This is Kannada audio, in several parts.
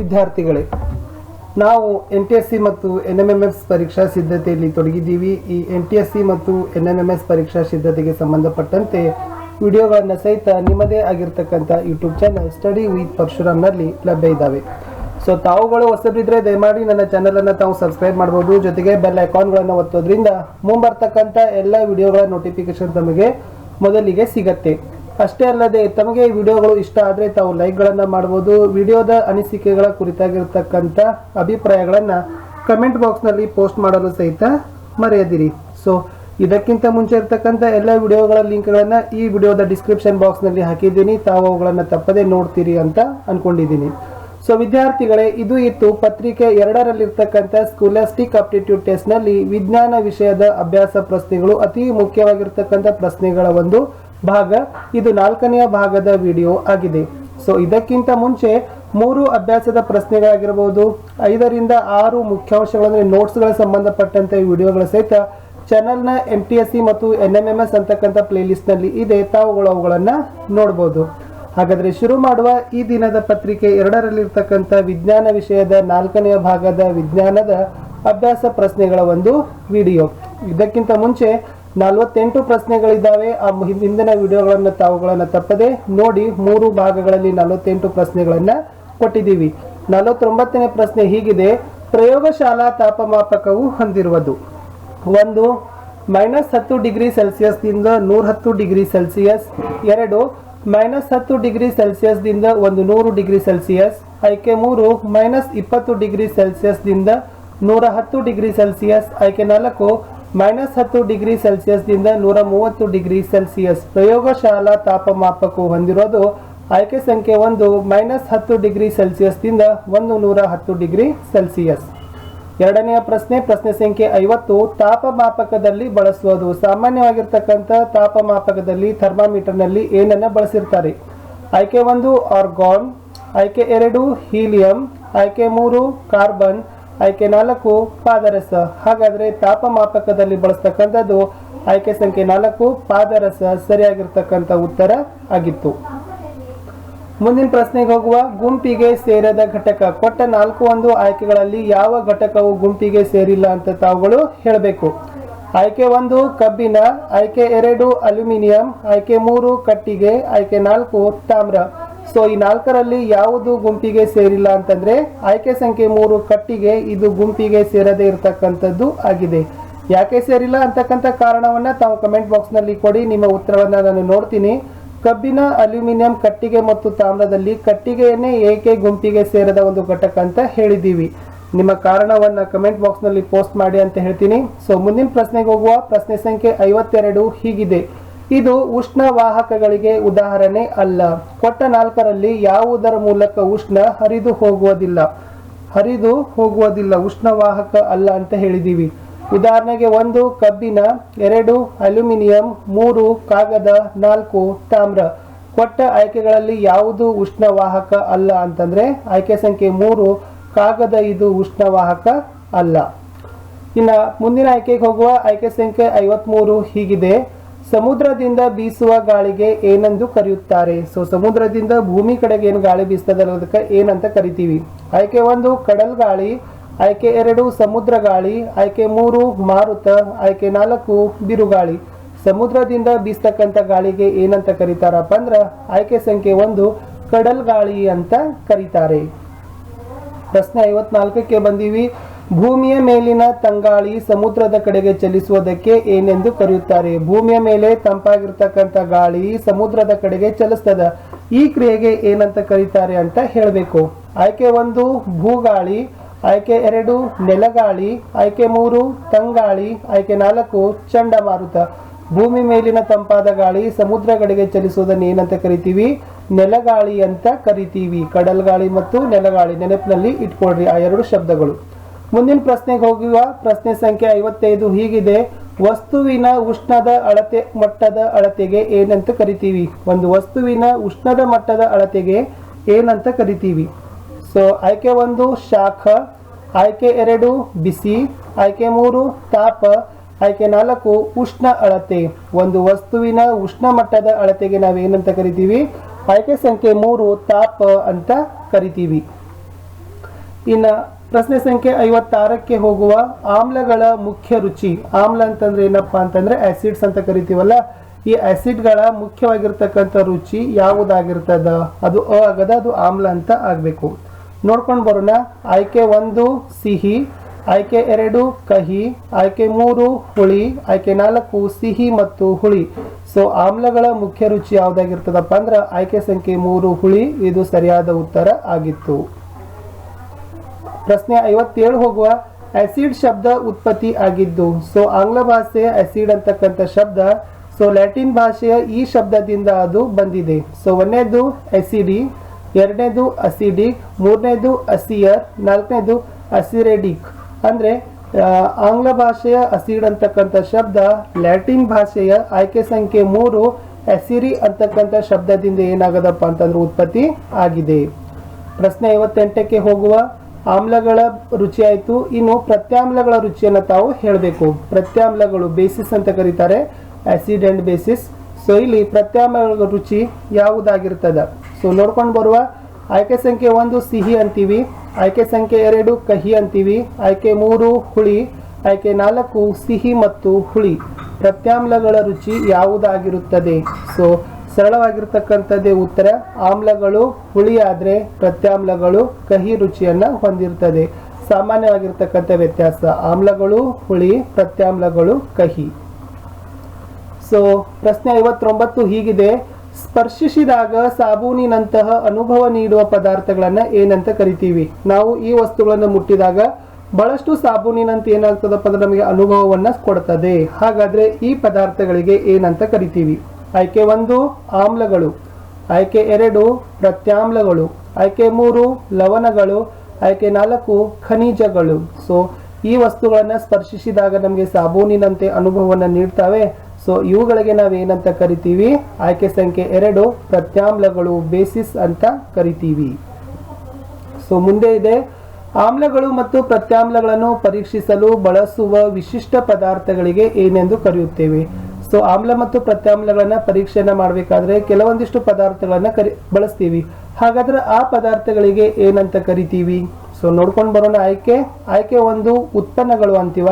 ವಿದ್ಯಾರ್ಥಿಗಳೇ, ನಾವು ಎನ್ ಟಿ ಎಸ್ ಸಿ ಮತ್ತು ಎನ್ ಎಂ ಎಂ ಎಸ್ ಪರೀಕ್ಷಾ ಸಿದ್ಧತೆಯಲ್ಲಿ ತೊಡಗಿದ್ದೀವಿ. ಈ ಎನ್ ಟಿ ಎಸ್ ಸಿ ಮತ್ತು ಎನ್ ಎಂ ಎಂ ಎಸ್ ಪರೀಕ್ಷಾ ಸಿದ್ಧತೆಗೆ ಸಂಬಂಧಪಟ್ಟಂತೆ ವಿಡಿಯೋಗಳನ್ನು ಸಹಿತ ನಿಮ್ಮದೇ ಆಗಿರ್ತಕ್ಕಂಥ ಯೂಟ್ಯೂಬ್ ಚಾನಲ್ ಸ್ಟಡಿ ವಿತ್ ಪರಶುರಾಮ್ನಲ್ಲಿ ಲಭ್ಯ ಇದ್ದಾವೆ. ಸೊ ತಾವುಗಳು ಹೊಸಬಿದ್ರೆ ದಯಮಾಡಿ ನನ್ನ ಚಾನಲನ್ನು ತಾವು ಸಬ್ಸ್ಕ್ರೈಬ್ ಮಾಡ್ಬೋದು. ಜೊತೆಗೆ ಬೆಲ್ ಐಕಾನ್ಗಳನ್ನು ಒತ್ತೋದ್ರಿಂದ ಮುಂಬರ್ತಕ್ಕಂಥ ಎಲ್ಲ ವಿಡಿಯೋಗಳ ನೋಟಿಫಿಕೇಶನ್ ತಮಗೆ ಮೊದಲಿಗೆ ಸಿಗತ್ತೆ. ಅಷ್ಟೇ ಅಲ್ಲದೆ ತಮಗೆ ಈ ವಿಡಿಯೋಗಳು ಇಷ್ಟ ಆದರೆ ತಾವು ಲೈಕ್ಗಳನ್ನು ಮಾಡ್ಬೋದು. ವಿಡಿಯೋದ ಅನಿಸಿಕೆಗಳ ಕುರಿತಾಗಿರ್ತಕ್ಕಂಥ ಅಭಿಪ್ರಾಯಗಳನ್ನು ಕಮೆಂಟ್ ಬಾಕ್ಸ್ನಲ್ಲಿ ಪೋಸ್ಟ್ ಮಾಡಲು ಸಹಿತ ಮರೆಯದಿರಿ. ಸೊ ಇದಕ್ಕಿಂತ ಮುಂಚೆ ಇರ್ತಕ್ಕಂಥ ಎಲ್ಲ ವಿಡಿಯೋಗಳ ಲಿಂಕ್ಗಳನ್ನು ಈ ವಿಡಿಯೋದ ಡಿಸ್ಕ್ರಿಪ್ಷನ್ ಬಾಕ್ಸ್ನಲ್ಲಿ ಹಾಕಿದ್ದೀನಿ. ತಾವು ಅವುಗಳನ್ನು ತಪ್ಪದೇ ನೋಡ್ತೀರಿ ಅಂತ ಅನ್ಕೊಂಡಿದ್ದೀನಿ. ಸೊ ವಿದ್ಯಾರ್ಥಿಗಳೇ, ಇದು ಇತ್ತು ಪತ್ರಿಕೆ ಎರಡರಲ್ಲಿರ್ತಕ್ಕಂಥ ಸ್ಕೂಲಾಸ್ಟಿಕ್ ಅಪ್ಟಿಟ್ಯೂಡ್ ಟೆಸ್ಟ್ನಲ್ಲಿ ವಿಜ್ಞಾನ ವಿಷಯದ ಅಭ್ಯಾಸ ಪ್ರಶ್ನೆಗಳು. ಅತಿ ಮುಖ್ಯವಾಗಿರ್ತಕ್ಕಂಥ ಪ್ರಶ್ನೆಗಳ ಒಂದು ಭಾಗ. ಇದು ನಾಲ್ಕನೆಯ ಭಾಗದ ವಿಡಿಯೋ ಆಗಿದೆ. ಸೊ ಇದಕ್ಕಿಂತ ಮುಂಚೆ ಮೂರು ಅಭ್ಯಾಸದ ಪ್ರಶ್ನೆಗಳಾಗಿರಬಹುದು ಐದರಿಂದ ಆರು ಮುಖ್ಯಾಂಶಗಳಂದ್ರೆ ನೋಟ್ಸ್ಗಳ ಸಂಬಂಧಪಟ್ಟಂತೆ ವಿಡಿಯೋಗಳ ಸಹಿತ ಚಾನಲ್ನ ಎಂ ಟಿ ಎಸ್ ಸಿ ಮತ್ತು ಎನ್ ಎಂ ಎಂ ಎಸ್ ಅಂತಕ್ಕಂಥ ಪ್ಲೇಲಿಸ್ಟ್ನಲ್ಲಿ ಇದೆ. ತಾವುಗಳು ಅವುಗಳನ್ನು ನೋಡ್ಬೋದು. ಹಾಗಾದರೆ ಶುರು ಮಾಡುವ ಈ ದಿನದ ಪತ್ರಿಕೆ ಎರಡರಲ್ಲಿರ್ತಕ್ಕಂಥ ವಿಜ್ಞಾನ ವಿಷಯದ ನಾಲ್ಕನೆಯ ಭಾಗದ ವಿಜ್ಞಾನದ ಅಭ್ಯಾಸ ಪ್ರಶ್ನೆಗಳ ಒಂದು ವಿಡಿಯೋ. ಇದಕ್ಕಿಂತ ಮುಂಚೆ ನಲವತ್ತೆಂಟು ಪ್ರಶ್ನೆಗಳಿದ್ದಾವೆ. ಆ ಹಿಂದಿನ ವಿಡಿಯೋಗಳನ್ನು ತಾವುಗಳನ್ನು ತಪ್ಪದೆ ನೋಡಿ ಮೂರು ಭಾಗಗಳಲ್ಲಿ ನಲವತ್ತೆಂಟು ಪ್ರಶ್ನೆಗಳನ್ನು ಕೊಟ್ಟಿದ್ದೀವಿ. ನಲವತ್ತೊಂಬತ್ತನೇ ಪ್ರಶ್ನೆ ಹೀಗಿದೆ. ಪ್ರಯೋಗಶಾಲಾ ತಾಪಮಾಪಕವು ಹೊಂದಿರುವುದು. ಒಂದು, ಮೈನಸ್ ಹತ್ತು ಡಿಗ್ರಿ ಸೆಲ್ಸಿಯಸ್ದಿಂದ ನೂರ ಹತ್ತು ಡಿಗ್ರಿ ಸೆಲ್ಸಿಯಸ್. ಎರಡು, ಮೈನಸ್ ಹತ್ತು ಡಿಗ್ರಿ ಸೆಲ್ಸಿಯಸ್ದಿಂದ ಒಂದು ನೂರು ಡಿಗ್ರಿ ಸೆಲ್ಸಿಯಸ್. ಆಯ್ಕೆ ಮೂರು, ಮೈನಸ್ ಇಪ್ಪತ್ತು ಡಿಗ್ರಿ ಸೆಲ್ಸಿಯಸ್ದಿಂದ ನೂರ ಹತ್ತು ಡಿಗ್ರಿ ಸೆಲ್ಸಿಯಸ್. ಆಯ್ಕೆ ನಾಲ್ಕು ಮೈನಸ್ ಹತ್ತು ಡಿಗ್ರಿ ಸೆಲ್ಸಿಯಸ್ದಿಂದ ನೂರ ಮೂವತ್ತು ಡಿಗ್ರಿ ಸೆಲ್ಸಿಯಸ್. ಪ್ರಯೋಗಶಾಲಾ ತಾಪಮಾಪಕವು ಹೊಂದಿರೋದು ಆಯ್ಕೆ ಸಂಖ್ಯೆ ಒಂದು ಮೈನಸ್ ಹತ್ತು ಡಿಗ್ರಿ ಸೆಲ್ಸಿಯಸ್ದಿಂದ ಒಂದು ನೂರ ಹತ್ತು ಡಿಗ್ರಿ ಸೆಲ್ಸಿಯಸ್. ಎರಡನೆಯ ಪ್ರಶ್ನೆ ಪ್ರಶ್ನೆ ಸಂಖ್ಯೆ ಐವತ್ತು, ತಾಪಮಾಪಕದಲ್ಲಿ ಬಳಸುವುದು ಸಾಮಾನ್ಯವಾಗಿರ್ತಕ್ಕಂಥ ತಾಪಮಾಪಕದಲ್ಲಿ ಥರ್ಮಾಮೀಟರ್ನಲ್ಲಿ ಏನನ್ನ ಬಳಸಿರ್ತಾರೆ? ಆಯ್ಕೆ ಒಂದು ಆರ್ಗಾನ್, ಆಯ್ಕೆ ಎರಡು ಹೀಲಿಯಂ, ಆಯ್ಕೆ ಮೂರು ಕಾರ್ಬನ್ ಆಯ್ಕೆ ನಾಲ್ಕು ಪಾದರಸ. ಹಾಗಾದ್ರೆ ತಾಪಮಾಪಕದಲ್ಲಿ ಬಳಸ್ತಕ್ಕಂಥದ್ದು ಆಯ್ಕೆ ಸಂಖ್ಯೆ ನಾಲ್ಕು ಪಾದರಸ ಸರಿಯಾಗಿರ್ತಕ್ಕಂಥ ಉತ್ತರ ಆಗಿತ್ತು. ಮುಂದಿನ ಪ್ರಶ್ನೆಗೆ ಹೋಗುವ ಗುಂಪಿಗೆ ಸೇರದ ಘಟಕ. ಕೊಟ್ಟ ನಾಲ್ಕು ಒಂದು ಆಯ್ಕೆಗಳಲ್ಲಿ ಯಾವ ಘಟಕವು ಗುಂಪಿಗೆ ಸೇರಿಲ್ಲ ಅಂತ ತಾವುಗಳು ಹೇಳಬೇಕು. ಆಯ್ಕೆ ಒಂದು ಕಬ್ಬಿನ ಆಯ್ಕೆ ಎರಡು ಅಲ್ಯೂಮಿನಿಯಂ, ಆಯ್ಕೆ ಮೂರು ಕಟ್ಟಿಗೆ, ಆಯ್ಕೆ ನಾಲ್ಕು ತಾಮ್ರ. ಸೊ ಈ ನಾಲ್ಕರಲ್ಲಿ ಯಾವುದು ಗುಂಪಿಗೆ ಸೇರಿಲ್ಲ ಅಂತಂದ್ರೆ ಆಯ್ಕೆ ಸಂಖ್ಯೆ ಮೂರು ಕಟ್ಟಿಗೆ ಇದು ಗುಂಪಿಗೆ ಸೇರದೇ ಇರತಕ್ಕಂಥದ್ದು ಆಗಿದೆ. ಯಾಕೆ ಸೇರಿಲ್ಲ ಅಂತಕ್ಕಂಥ ಕಾರಣವನ್ನ ತಾವು ಕಮೆಂಟ್ ಬಾಕ್ಸ್ನಲ್ಲಿ ಕೊಡಿ, ನಿಮ್ಮ ಉತ್ತರವನ್ನ ನಾನು ನೋಡ್ತೀನಿ. ಕಬ್ಬಿನ, ಅಲ್ಯೂಮಿನಿಯಂ, ಕಟ್ಟಿಗೆ ಮತ್ತು ತಾಮ್ರದಲ್ಲಿ ಕಟ್ಟಿಗೆಯನ್ನೇ ಏಕೆ ಗುಂಪಿಗೆ ಸೇರದ ಒಂದು ಘಟಕ ಅಂತ ಹೇಳಿದ್ದೀವಿ. ನಿಮ್ಮ ಕಾರಣವನ್ನ ಕಮೆಂಟ್ ಬಾಕ್ಸ್ನಲ್ಲಿ ಪೋಸ್ಟ್ ಮಾಡಿ ಅಂತ ಹೇಳ್ತೀನಿ. ಸೊ ಮುಂದಿನ ಪ್ರಶ್ನೆಗೆ ಹೋಗುವ ಪ್ರಶ್ನೆ ಸಂಖ್ಯೆ ಐವತ್ತೆರಡು ಹೀಗಿದೆ. ಇದು ಉಷ್ಣ ವಾಹಕಗಳಿಗೆ ಉದಾಹರಣೆ ಅಲ್ಲ. ಕೊಟ್ಟ ನಾಲ್ಕರಲ್ಲಿ ಯಾವುದರ ಮೂಲಕ ಉಷ್ಣ ಹರಿದು ಹೋಗುವುದಿಲ್ಲ? ಹರಿದು ಹೋಗುವುದಿಲ್ಲ ಉಷ್ಣವಾಹಕ ಅಲ್ಲ ಅಂತ ಹೇಳಿದೀವಿ. ಉದಾಹರಣೆಗೆ ಒಂದು ಕಬ್ಬಿನ, ಎರಡು ಅಲ್ಯೂಮಿನಿಯಂ, ಮೂರು ಕಾಗದ, ನಾಲ್ಕು ತಾಮ್ರ. ಕೊಟ್ಟ ಆಯ್ಕೆಗಳಲ್ಲಿ ಯಾವುದು ಉಷ್ಣವಾಹಕ ಅಲ್ಲ ಅಂತಂದ್ರೆ ಆಯ್ಕೆ ಸಂಖ್ಯೆ ಮೂರು, ಕಾಗದ ಇದು ಉಷ್ಣವಾಹಕ ಅಲ್ಲ. ಇನ್ನ ಮುಂದಿನ ಆಯ್ಕೆಗೆ ಹೋಗುವ ಆಯ್ಕೆ ಸಂಖ್ಯೆ ಐವತ್ಮೂರು ಹೀಗಿದೆ. ಸಮುದ್ರದಿಂದ ಬೀಸುವ ಗಾಳಿಗೆ ಏನೆಂದು ಕರೆಯುತ್ತಾರೆ? ಸೊ ಸಮುದ್ರದಿಂದ ಭೂಮಿ ಕಡೆಗೆ ಏನು ಗಾಳಿ ಬೀಸ್ತದಲ್ಲ ಅದಕ್ಕೆ ಏನಂತ ಕರಿತೀವಿ. ಆಯ್ಕೆ ಒಂದು, ಕಡಲ್ ಗಾಳಿ, ಆಯ್ಕೆ ಎರಡು, ಸಮುದ್ರ ಗಾಳಿ, ಆಯ್ಕೆ ಮೂರು, ಮಾರುತ, ಆಯ್ಕೆ ನಾಲ್ಕು ಬಿರುಗಾಳಿ ಸಮುದ್ರದಿಂದ ಬೀಸ್ತಕ್ಕಂಥ ಗಾಳಿಗೆ ಏನಂತ ಕರೀತಾರಪ್ಪ ಅಂದ್ರ, ಆಯ್ಕೆ ಸಂಖ್ಯೆ ಒಂದು, ಕಡಲ್ ಗಾಳಿ ಅಂತ ಕರೀತಾರೆ. ಪ್ರಶ್ನೆ ಐವತ್ನಾಲ್ಕಕ್ಕೆ ಬಂದೀವಿ. ಭೂಮಿಯ ಮೇಲಿನ ತಂಗಾಳಿ ಸಮುದ್ರದ ಕಡೆಗೆ ಚಲಿಸುವುದಕ್ಕೆ ಏನೆಂದು ಕರೆಯುತ್ತಾರೆ? ಭೂಮಿಯ ಮೇಲೆ ತಂಪಾಗಿರ್ತಕ್ಕಂಥ ಗಾಳಿ ಸಮುದ್ರದ ಕಡೆಗೆ ಚಲಿಸ್ತದ? ಈ ಕ್ರಿಯೆಗೆ ಏನಂತ ಕರೀತಾರೆ ಅಂತ ಹೇಳಬೇಕು. ಆಯ್ಕೆ ಒಂದು, ಭೂಗಾಳಿ. ಆಯ್ಕೆ ಎರಡು, ನೆಲಗಾಳಿ. ಆಯ್ಕೆ ಮೂರು, ತಂಗಾಳಿ. ಆಯ್ಕೆ ನಾಲ್ಕು, ಚಂಡಮಾರುತ. ಭೂಮಿ ಮೇಲಿನ ತಂಪಾದ ಗಾಳಿ ಸಮುದ್ರ ಕಡೆಗೆ ಚಲಿಸುವುದನ್ನು ಏನಂತ ಕರಿತೀವಿ? ನೆಲಗಾಳಿ ಅಂತ ಕರಿತೀವಿ. ಕಡಲ್ ಗಾಳಿ ಮತ್ತು ನೆಲಗಾಳಿ ನೆನಪಿನಲ್ಲಿ ಇಟ್ಕೊಳ್ರಿ ಆ ಎರಡು ಶಬ್ದಗಳು. ಮುಂದಿನ ಪ್ರಶ್ನೆಗೆ ಹೋಗುವ ಪ್ರಶ್ನೆ ಸಂಖ್ಯೆ ಐವತ್ತೈದು ಹೀಗಿದೆ. ವಸ್ತುವಿನ ಉಷ್ಣದ ಅಳತೆ ಮಟ್ಟದ ಅಳತೆಗೆ ಏನಂತ ಕರಿತೀವಿ? ಒಂದು ವಸ್ತುವಿನ ಉಷ್ಣದ ಮಟ್ಟದ ಅಳತೆಗೆ ಏನಂತ ಕರಿತೀವಿ? ಸೊ ಆಯ್ಕೆ ಒಂದು, ಶಾಖ. ಆಯ್ಕೆ ಎರಡು, ಬಿಸಿ. ಆಯ್ಕೆ ಮೂರು, ತಾಪ. ಆಯ್ಕೆ ನಾಲ್ಕು, ಉಷ್ಣ ಅಳತೆ. ಒಂದು ವಸ್ತುವಿನ ಉಷ್ಣ ಮಟ್ಟದ ಅಳತೆಗೆ ನಾವು ಏನಂತ ಕರಿತೀವಿ? ಆಯ್ಕೆ ಸಂಖ್ಯೆ ಮೂರು, ತಾಪ ಅಂತ ಕರಿತೀವಿ. ಇನ್ನ ಪ್ರಶ್ನೆ ಸಂಖ್ಯೆ ಐವತ್ತಾರಕ್ಕೆ ಹೋಗುವ ಆಮ್ಲಗಳ ಮುಖ್ಯ ರುಚಿ. ಆಮ್ಲ ಅಂತಂದ್ರೆ ಏನಪ್ಪಾ ಅಂತಂದ್ರೆ ಆಸಿಡ್ಸ್ ಅಂತ ಕರಿತೀವಲ್ಲ, ಈ ಆಸಿಡ್ಗಳ ಮುಖ್ಯವಾಗಿರ್ತಕ್ಕಂಥ ರುಚಿ ಯಾವುದಾಗಿರ್ತದ? ಅದು ಅ ಆಗದ, ಅದು ಆಮ್ಲ ಅಂತ ಆಗಬೇಕು. ನೋಡ್ಕೊಂಡು ಬರೋಣ. ಆಯ್ಕೆ ಒಂದು, ಸಿಹಿ. ಆಯ್ಕೆ ಎರಡು, ಕಹಿ. ಆಯ್ಕೆ ಮೂರು, ಹುಳಿ. ಆಯ್ಕೆ ನಾಲ್ಕು, ಸಿಹಿ ಮತ್ತು ಹುಳಿ. ಸೊ ಆಮ್ಲಗಳ ಮುಖ್ಯ ರುಚಿ ಯಾವುದಾಗಿರ್ತದಪ್ಪ ಅಂದ್ರೆ ಆಯ್ಕೆ ಸಂಖ್ಯೆ ಮೂರು, ಹುಳಿ. ಇದು ಸರಿಯಾದ ಉತ್ತರ ಆಗಿತ್ತು. ಪ್ರಶ್ನೆ ಐವತ್ತೇಳು ಹೋಗುವ ಆಸಿಡ್ ಶಬ್ದ ಉತ್ಪತ್ತಿ ಆಗಿದ್ದು ಸೊ ಆಂಗ್ಲ ಭಾಷೆಯ ಆಸಿಡ್ ಅಂತಕ್ಕಂಥ ಶಬ್ದ ಸೊ ಲ್ಯಾಟಿನ್ ಭಾಷೆಯ ಈ ಶಬ್ದದಿಂದ ಅದು ಬಂದಿದೆ. ಸೊ ಒಂದನೇದು ಎಸಿಡಿ ಎರಡನೇದು ಅಸಿಡಿಕ್ ಮೂರನೇದು ಅಸಿಯರ್ ನಾಲ್ಕನೇದು ಅಸಿರೆಡಿಕ್ ಅಂದರೆ ಆಂಗ್ಲ ಭಾಷೆಯ ಅಸಿಡ್ ಅಂತಕ್ಕಂಥ ಶಬ್ದ ಲ್ಯಾಟಿನ್ ಭಾಷೆಯ ಆಯ್ಕೆ ಸಂಖ್ಯೆ ಮೂರು ಎಸಿರಿ ಅಂತಕ್ಕಂಥ ಶಬ್ದದಿಂದ ಏನಾಗದಪ್ಪ ಅಂತಂದ್ರೆ ಉತ್ಪತ್ತಿ ಆಗಿದೆ. ಪ್ರಶ್ನೆ ಐವತ್ತೆಂಟಕ್ಕೆ ಹೋಗುವ ಆಮ್ಲಗಳ ರುಚಿ ಆಯಿತು. ಇನ್ನು ಪ್ರತ್ಯಾಮ್ಲಗಳ ರುಚಿಯನ್ನು ತಾವು ಹೇಳಬೇಕು. ಪ್ರತ್ಯಾಮ್ಲಗಳು ಬೇಸಿಸ್ ಅಂತ ಕರೀತಾರೆ. ಆಸಿಡ್ ಅಂಡ್ ಬೇಸಿಸ್ ಸೊ ಇಲ್ಲಿ ಪ್ರತ್ಯಾಮ್ಲಗಳ ರುಚಿ ಯಾವುದಾಗಿರ್ತದ? ಸೊ ನೋಡ್ಕೊಂಡು ಬರುವ ಆಯ್ಕೆ ಸಂಖ್ಯೆ ಒಂದು ಸಿಹಿ ಅಂತೀವಿ. ಆಯ್ಕೆ ಸಂಖ್ಯೆ ಎರಡು ಕಹಿ ಅಂತೀವಿ. ಆಯ್ಕೆ ಮೂರು ಹುಳಿ. ಆಯ್ಕೆ ನಾಲ್ಕು ಸಿಹಿ ಮತ್ತು ಹುಳಿ. ಪ್ರತ್ಯಾಮ್ಲಗಳ ರುಚಿ ಯಾವುದಾಗಿರುತ್ತದೆ? ಸೊ ಸರಳವಾಗಿರ್ತಕ್ಕಂಥದ್ದೇ ಉತ್ತರ. ಆಮ್ಲಗಳು ಹುಳಿಯಾದರೆ ಪ್ರತ್ಯಾಮ್ಲಗಳು ಕಹಿ ರುಚಿಯನ್ನ ಹೊಂದಿರ್ತದೆ. ಸಾಮಾನ್ಯವಾಗಿರ್ತಕ್ಕಂಥ ವ್ಯತ್ಯಾಸ. ಆಮ್ಲಗಳು ಹುಳಿ, ಪ್ರತ್ಯಾಮ್ಲಗಳು ಕಹಿ. ಸೊ ಪ್ರಶ್ನೆ ಐವತ್ತೊಂಬತ್ತು ಹೀಗಿದೆ. ಸ್ಪರ್ಶಿಸಿದಾಗ ಸಾಬೂನಿನಂತಹ ಅನುಭವ ನೀಡುವ ಪದಾರ್ಥಗಳನ್ನ ಏನಂತ ಕರಿತೀವಿ? ನಾವು ಈ ವಸ್ತುಗಳನ್ನು ಮುಟ್ಟಿದಾಗ ಬಹಳಷ್ಟು ಸಾಬೂನಿನಂತ ಏನಾಗ್ತದಪ್ಪ ಅಂದ್ರೆ ನಮಗೆ ಅನುಭವವನ್ನ ಕೊಡ್ತದೆ. ಹಾಗಾದ್ರೆ ಈ ಪದಾರ್ಥಗಳಿಗೆ ಏನಂತ ಕರಿತೀವಿ? ಆಯ್ಕೆ ಒಂದು, ಆಮ್ಲಗಳು. ಆಯ್ಕೆ ಎರಡು, ಪ್ರತ್ಯಾಮ್ಲಗಳು. ಆಯ್ಕೆ ಮೂರು, ಲವಣಗಳು. ಆಯ್ಕೆ ನಾಲ್ಕು, ಖನಿಜಗಳು. ಸೊ ಈ ವಸ್ತುಗಳನ್ನು ಸ್ಪರ್ಶಿಸಿದಾಗ ನಮಗೆ ಸಾಬೂನಿನಂತೆ ಅನುಭವವನ್ನು ನೀಡ್ತವೆ. ಸೊ ಇವುಗಳಿಗೆ ನಾವೇನಂತ ಕರಿತೀವಿ? ಆಯ್ಕೆ ಸಂಖ್ಯೆ ಎರಡು, ಪ್ರತ್ಯಾಮ್ಲಗಳು ಬೇಸಿಸ್ ಅಂತ ಕರಿತೀವಿ. ಸೊ ಮುಂದೆ ಇದೆ. ಆಮ್ಲಗಳು ಮತ್ತು ಪ್ರತ್ಯಾಮ್ಲಗಳನ್ನು ಪರೀಕ್ಷಿಸಲು ಬಳಸುವ ವಿಶಿಷ್ಟ ಪದಾರ್ಥಗಳಿಗೆ ಏನೆಂದು ಕರೆಯುತ್ತೇವೆ? ಸೊ ಆಮ್ಲ ಮತ್ತು ಪ್ರತ್ಯಾಮ್ಲಗಳನ್ನ ಪರೀಕ್ಷೆಯನ್ನ ಮಾಡಬೇಕಾದ್ರೆ ಕೆಲವೊಂದಿಷ್ಟು ಪದಾರ್ಥಗಳನ್ನ ಕರಿ, ಬಳಸ್ತೀವಿ. ಹಾಗಾದ್ರೆ ಆ ಪದಾರ್ಥಗಳಿಗೆ ಏನಂತ ಕರಿತೀವಿ? ಸೊ ನೋಡ್ಕೊಂಡು ಬರೋಣ ಆಯ್ಕೆ. ಆಯ್ಕೆ ಒಂದು ಉತ್ಪನ್ನಗಳು ಅಂತೀವ.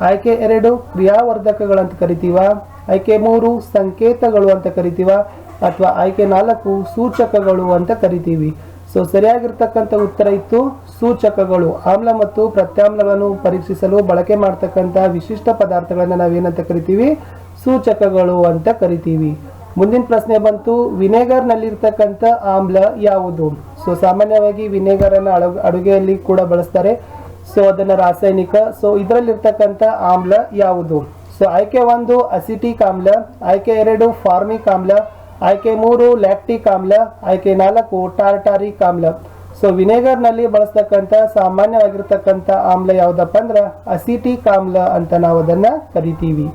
ಆಯ್ಕೆ ಎರಡು ಕ್ರಿಯಾವರ್ಧಕಗಳಂತ ಕರಿತೀವ. ಆಯ್ಕೆ ಮೂರು ಸಂಕೇತಗಳು ಅಂತ ಕರಿತೀವ. ಅಥವಾ ಆಯ್ಕೆ ನಾಲ್ಕು ಸೂಚಕಗಳು ಅಂತ ಕರಿತೀವಿ. ಸೊ ಸರಿಯಾಗಿರ್ತಕ್ಕಂಥ ಉತ್ತರ ಇತ್ತು. ಸೂಚಕಗಳು. ಆಮ್ಲ ಮತ್ತು ಪ್ರತ್ಯಾಮ್ಲಗಳನ್ನು ಪರೀಕ್ಷಿಸಲು ಬಳಕೆ ಮಾಡ್ತಕ್ಕಂಥ ವಿಶಿಷ್ಟ ಪದಾರ್ಥಗಳನ್ನ ನಾವೇನಂತ ಕರಿತೀವಿ? ಸೂಚಕಗಳು ಅಂತ ಕರಿತೀವಿ. ಮುಂದಿನ ಪ್ರಶ್ನೆ ಬಂತು ವಿನೆಗರ್ ನಲ್ಲಿರ್ತಕ್ಕಂಥ ಆಮ್ಲ ಯಾವುದು? ಸೊ, ಸಾಮಾನ್ಯವಾಗಿ ವಿನೆಗರನ್ನು ಅನ್ನ ಅಡುಗೆಯಲ್ಲಿ ಕೂಡ ಬಳಸ್ತಾರೆ. ಸೊ, ಅದನ್ನ ರಾಸಾಯನಿಕ, ಸೊ, ಇದರಲ್ಲಿರ್ತಕ್ಕಂಥ ಆಮ್ಲ ಯಾವುದು? ಸೊ, ಆಯ್ಕೆ ಒಂದು, ಅಸಿಟಿಕ್ ಆಮ್ಲ, ಆಯ್ಕೆ ಎರಡು, ಫಾರ್ಮಿಕ್ ಆಮ್ಲ, ಆಯ್ಕೆ ಮೂರು, ಲ್ಯಾಕ್ಟಿಕ್ ಆಮ್ಲ, ಆಯ್ಕೆ ನಾಲ್ಕು, ಟಾರ್ಟಾರಿಕ್ ಆಮ್ಲ. ಸೊ, ವಿನೆಗರ್ನಲ್ಲಿ ಬಳಸ್ತಕ್ಕಂಥ, ಸಾಮಾನ್ಯವಾಗಿರ್ತಕ್ಕಂಥ ಆಮ್ಲ ಯಾವುದಪ್ಪ ಅಂದ್ರೆ, ಅಸಿಟಿಕ್ ಆಮ್ಲ ಅಂತ ನಾವು ಅದನ್ನ ಕರಿತೀವಿ.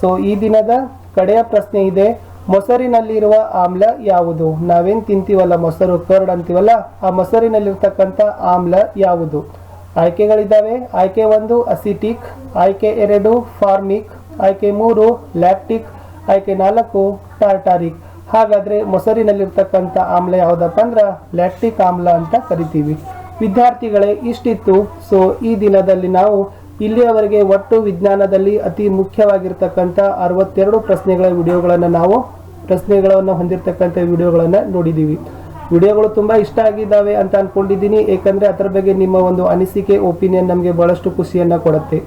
ಸೊ ಈ ದಿನದ ಕಡೆಯ ಪ್ರಶ್ನೆ ಇದೆ, ಮೊಸರಿನಲ್ಲಿರುವ ಆಮ್ಲ ಯಾವುದು? ನಾವೇನು ತಿಂತೀವಲ್ಲ ಮೊಸರು ಕರ್ಡ್ ಅಂತೀವಲ್ಲ, ಆ ಮೊಸರಿನಲ್ಲಿರ್ತಕ್ಕಂಥ ಆಮ್ಲ ಯಾವುದು? ಆಯ್ಕೆಗಳಿದ್ದಾವೆ, ಆಯ್ಕೆ ಒಂದು ಅಸಿಟಿಕ್, ಆಯ್ಕೆ ಎರಡು ಫಾರ್ಮಿಕ್, ಆಯ್ಕೆ ಮೂರು ಲ್ಯಾಕ್ಟಿಕ್, ಆಯ್ಕೆ ನಾಲ್ಕು ಟಾರ್ಟಾರಿಕ್. ಹಾಗಾದರೆ ಮೊಸರಿನಲ್ಲಿರ್ತಕ್ಕಂಥ ಆಮ್ಲ ಯಾವುದಪ್ಪ ಅಂದ್ರೆ ಲ್ಯಾಕ್ಟಿಕ್ ಆಮ್ಲ ಅಂತ ಕರಿತೀವಿ. ವಿದ್ಯಾರ್ಥಿಗಳೇ, ಇಷ್ಟಿತ್ತು. ಸೊ ಈ ದಿನದಲ್ಲಿ ನಾವು ಇಲ್ಲಿಯವರೆಗೆ ಒಟ್ಟು ವಿಜ್ಞಾನದಲ್ಲಿ ಅತಿ ಮುಖ್ಯವಾಗಿರ್ತಕ್ಕಂಥ ಅರವತ್ತೆರಡು ಪ್ರಶ್ನೆಗಳ ವಿಡಿಯೋಗಳನ್ನು ನಾವು, ಪ್ರಶ್ನೆಗಳನ್ನು ಹೊಂದಿರತಕ್ಕಂಥ ವಿಡಿಯೋಗಳನ್ನು ನೋಡಿದ್ದೀವಿ. ವಿಡಿಯೋಗಳು ತುಂಬ ಇಷ್ಟ ಆಗಿದ್ದಾವೆ ಅಂತ ಅಂದ್ಕೊಂಡಿದ್ದೀನಿ ಏಕೆಂದರೆ ಅದರ ಬಗ್ಗೆ ನಿಮ್ಮ ಒಂದು ಅನಿಸಿಕೆ, ಒಪಿನಿಯನ್ ನಮಗೆ ಬಹಳಷ್ಟು ಖುಷಿಯನ್ನು ಕೊಡುತ್ತೆ.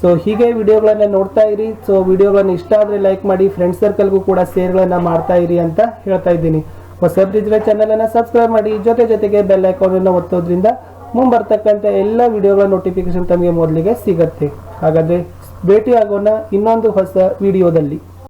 ಸೊ ಹೀಗೆ ವಿಡಿಯೋಗಳನ್ನು ನೋಡ್ತಾ ಇರಿ. ಸೊ ವಿಡಿಯೋಗಳನ್ನು ಇಷ್ಟ ಆದರೆ ಲೈಕ್ ಮಾಡಿ ಫ್ರೆಂಡ್ ಸರ್ಕಲ್ಗೂ ಕೂಡ ಶೇರ್ಗಳನ್ನು ಮಾಡ್ತಾ ಇರಿ ಅಂತ ಹೇಳ್ತಾ ಇದ್ದೀನಿ. ಹೊಸಬ್ರಿದ್ರೆ ಚಾನಲನ್ನು ಸಬ್ಸ್ಕ್ರೈಬ್ ಮಾಡಿ, ಜೊತೆ ಜೊತೆಗೆ ಬೆಲ್ ಐಕಾನನ್ನು ಒತ್ತೋದ್ರಿಂದ ಮುಂಬರ್ತಕ್ಕಂಥ ಎಲ್ಲ ವಿಡಿಯೋಗಳ ನೋಟಿಫಿಕೇಶನ್ ತಮಗೆ ಮೊದಲಿಗೆ ಸಿಗತ್ತೆ. ಹಾಗಾದರೆ ಭೇಟಿಯಾಗೋಣ ಇನ್ನೊಂದು ಹೊಸ ವಿಡಿಯೋದಲ್ಲಿ.